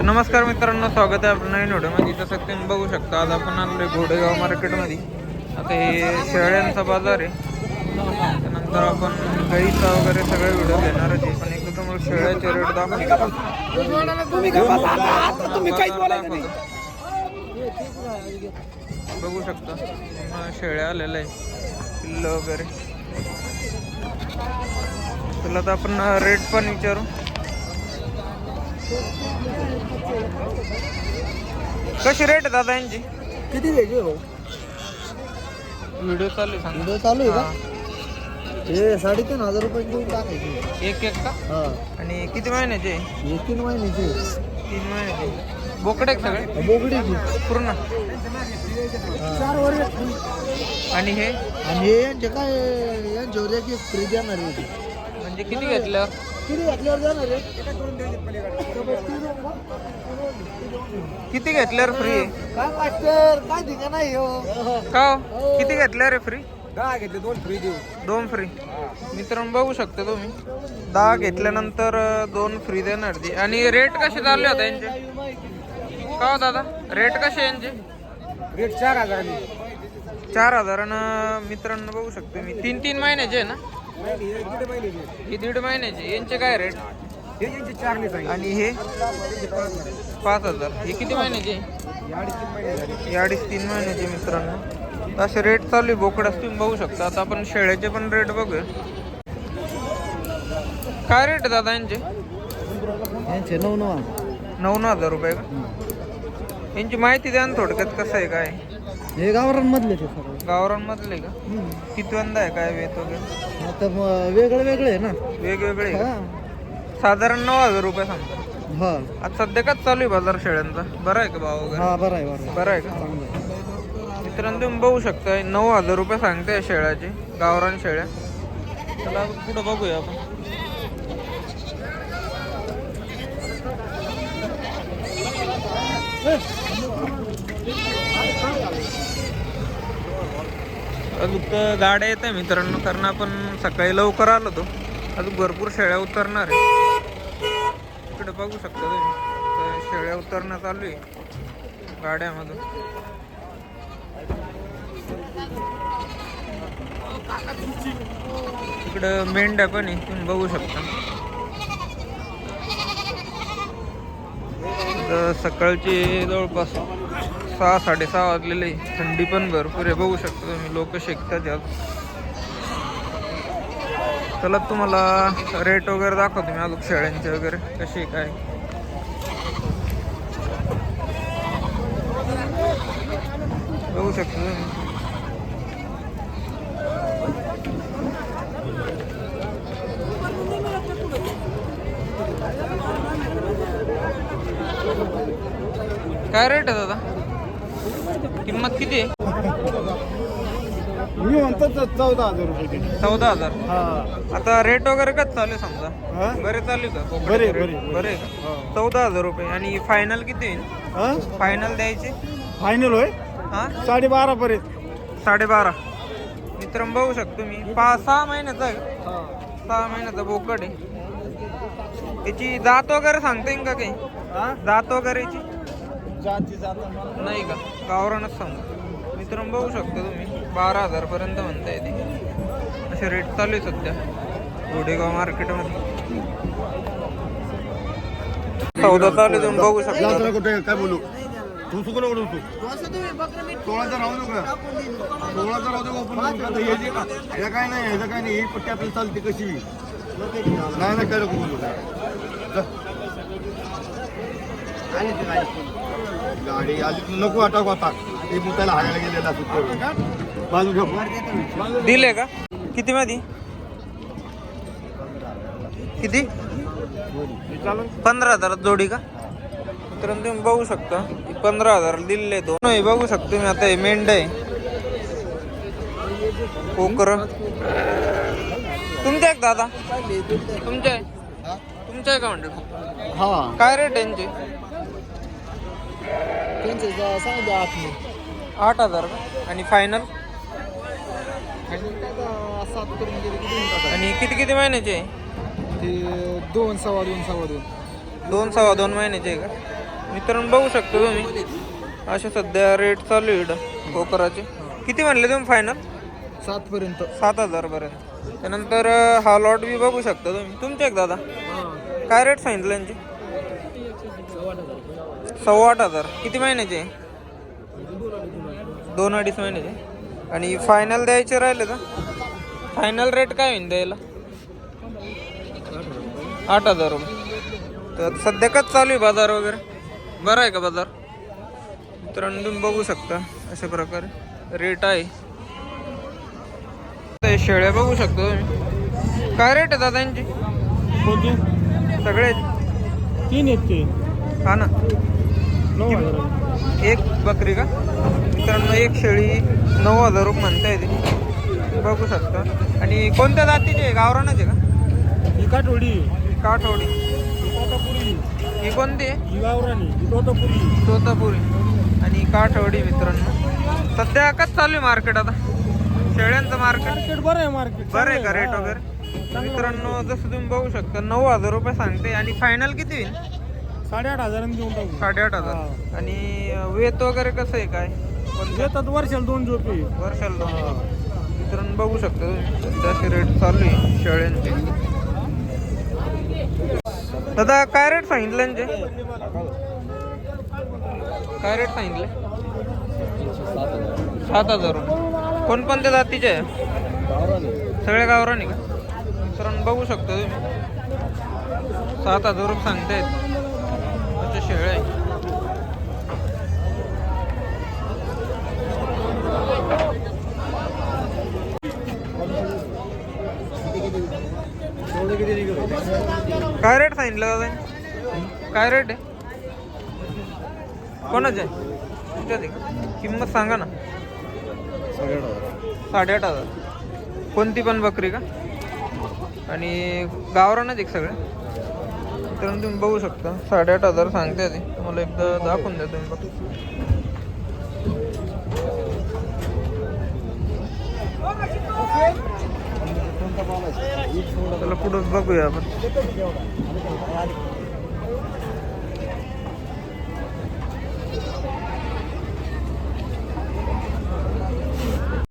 नमस्कार मित्रांनो स्वागत आहे आपलं नवीन व्हिडिओमध्ये जसं की तुम्ही बघू शकता आज आपण आलो घोडेगाव मार्केटमध्ये. आता हे शेळ्यांचा बाजार आहे. त्यानंतर आपण गाईचा वगैरे सगळे व्हिडिओ घेणारच आहे पण एकदा तुम्हाला बाजार दाखवतो. बघू शकता. शेळ्या आलेल्या आहे पिल्लं वगैरे. तुला तर आपण रेट पण विचारू. कशी रेट आहे दादा यांची? किती द्यायचे हो? व्हिडिओ चालू आहे सांग. व्हिडिओ चालू आहे. का? हे साडेतीन हजार रुपये देऊन टाकायचे. एक एक का? हा. आणि किती महिन्याचे? हे तीन महिन्याचे. तीन महिन्याचे. बोकडे आहेत सगळे? बोगडी पूर्ण? चार वर आणि हे? आणि हे यांचे काय यांच्यावर एक एक फ्री देणार आहे. ते. म्हणजे किती घेतल्यावर? किती घातल्यावर जाणार आहे? किती घेतल्यावर फ्री काय मास्टर काय ठिकाण नाही हो? का हो? किती घेतल्यावर फ्री दहा घेतले दोन फ्री देऊ. दोन फ्री मित्रांनो बघू शकता तुम्ही. दहा घेतल्यानंतर दोन फ्री देणार ती. आणि रेट कसे चालले होते यांचे? का हो दादा? रेट कसे यांचे? रेट चार हजार चार हजारानं मित्रांनो बघू शकतो मी तीन तीन महिन्याचे आहे ना? हे दीड महिन्याचे. यांचे काय रेट आणि हे? पाच हजार. हे किती महिन्याचे? अडीच तीन महिन्याचे मित्रांनो. असे रेट चालू आहे बोकडास तुम्ही बघू शकता. आता आपण शेळ्याचे पण रेट बघूया. काय रेट आहे दादा यांचे? यांचे नऊ नऊ नऊ नऊ हजार रुपये का? यांची माहिती द्या ना थोडक्यात कसं आहे काय हे गावरांमधले ते सर्व गावरांमधले का? कितवंदा आहे काय वेत वगैरे? आता वेगळे वेगळे आहे ना. वेगवेगळे आहे का? हा. साधारण नऊ हजार रुपये सांगतो. हा. आज सध्या काच चालू आहे बाजार शेळ्यांचा? बरं आहे का भाव वगैरे? हा बरं आहे बरं आहे. बरं आहे का. मित्रांनो तुम्ही बघू शकता नऊ हजार रुपये सांगताय शेळ्याचे गावरान शेळ्या. चला पुढे बघूया आपण. अजून गाड्या येत आहे मित्रांनो कारण आपण सकाळी लवकर आलो तो अजून भरपूर शेळ्या उतरणार आहे. इकडे बघू शकता तुम्ही शेळ्या उतरणं चालू आहे गाड्यामधून. इकडं मेंढ्या पण आहे तुम्ही बघू शकता. सकाळची सकाळचे जवळपास सहा साडेसहा वाजलेले आहे. थंडी पण भरपूर आहे बघू शकता तुम्ही लोक शेकतात यात. चला तुम्हाला रेट वगैरे दाखवतो मी अजून शेळ्यांचे वगैरे कसे काय? बघू शकता तुम्ही. काय रेट आहे दादा? किंमत किती आहे? मी म्हणतो चौदा हजार रुपये. चौदा हजार. हा. आता रेट वगैरे कच चालू आहे समजा? हा? बरे चालू का? बरे? बरे, का? चौदा हजार रुपये. आणि फायनल किती येईल हा? फायनल द्यायचे? फायनल होय? हा? साडेबारा पर्यंत. साडेबारा. मित्र बघू शकतो मी. पाच सहा महिन्याचा आहे? सहा महिन्याचा बोकड आहे. याची जात वगैरे सांगता येईल का काही? हा? जात वगैरे याची जाती जाता नाही का? गावरानच सांगतो मित्रांनो बघू शकता तुम्ही. बारा हजार पर्यंत म्हणता येते असे रेट चालू आहे सध्या. घोडेगाव मार्केटमध्ये. चौदा चालू तुम्ही बघू शकता. कुठे काय बोलू? तू चुकू नको. तू सोळाचा राहू नका सोळाचा राहू दे ओपन ह्याचं काय नाही ह्याचं काय नाही ही पट्टी आपल्याला चालते कशी? नाही नाही काय नको बोलू. जा. गाडी. नको अटक होता ते मुताला हागायला गेलेला असतो बाजू घेऊ दिले का? किती मध्ये? किती? पंधरा हजार जोडी का? मित्रांनो तुम्ही बघू शकता. पंधरा हजार दिलेले दोन हे बघू शकतो तुम्ही आता हे मेंढ आहे. कोकर तुमचे आहे का दादा? तुमचे आहे? तुमचे तुमच्या आहे का म्हणतात हा. काय रेट यांचे? त्यांचे जा- सांगितले आठ मी आठ हजार का? आणि फायनल सात करून गेले की देऊन टाका आणि किती किती महिन्याचे? आहे ते दोन सव्वा दोन सव्वा दोन. दोन सव्वा दोन महिन्याचे आहे का? मित्रांनो बघू शकतो तुम्ही. असे सध्या रेट चालू आहे इकडं कोकराचे. किती म्हणले तुम्ही फायनल सात पर्यंत. सात हजार पर्यंत. त्यानंतर अं, हा लॉट बी बघू शकता तुम्ही. तुमचे एक दादा. काय रेट सांगितलं यांचे? सव्वा आठ हजार. किती महिन्याचे? दोन अडीच महिन्याचे. आणि फायनल द्यायचे राहिले तर? फायनल रेट काय होईल द्यायला? आठ हजार रुपये. तर सध्या कच चालू आहे बाजार वगैरे? बरं आहे का बाजार? मित्रांनो तुम्ही बघू शकता अशा प्रकारे. रेट आहे. ते शेळ्या बघू शकतो तुम्ही. काय रेट आहे दादा यांची कोणते? सगळे तीन आहेत ते. हा ना. एक बकरी का? मित्रांनो एक शेळी नऊ हजार रुपये म्हणताय ते बघू शकता. आणि कोणत्या जातीचे आहे? गावरानच आहे का? ही काठोडी काठवडी तोतापुरी ही कोणती आहे? तोतापुरी तोतापुरी. आणि काठवडी मित्रांनो. सध्या कच चालू आहे मार्केट आता? शेळ्यांचं मार्केट? मार्केट बरं आहे मार्केट. बरं आहे का रेट वगैरे? मित्रांनो जसं तुम्ही बघू शकता नऊ हजार रुपये सांगते. आणि फायनल किती होईल? साडेआठ हजारांनी देऊन टाकू. साडेआठ हजार. आणि वेत वगैरे कसं आहे काय? येतात वर्षाला दोन झोपे वर्षाला दोन मित्रांनो बघू शकता तुम्ही. असे रेट चालू आहे शेळ्यांचे? दादा काय रेट सांगितलं यांचे? काय रेट सांगितले? सात हजार रुपये. कोणकोणत्या जातीचे आहे? सगळ्या गावरानी का? मित्रांनो बघू शकता तुम्ही. सात हजार रुपये सांगतायत. अच्छा आहे. काय रेट सांगितलं दादा? काय रेट आहे? कोणाचं आहे? तुमच्यात आहे किंमत सांगा ना. साडेआठ हजार. कोणती पण बकरी का? आणि गावरानच एक सगळे. तर तुम्ही बघू शकता. साडेआठ हजार सांगते ते तुम्हाला एकदा दाखवून द्या तुम्ही बघ. त्याला पुढं बघूया आपण.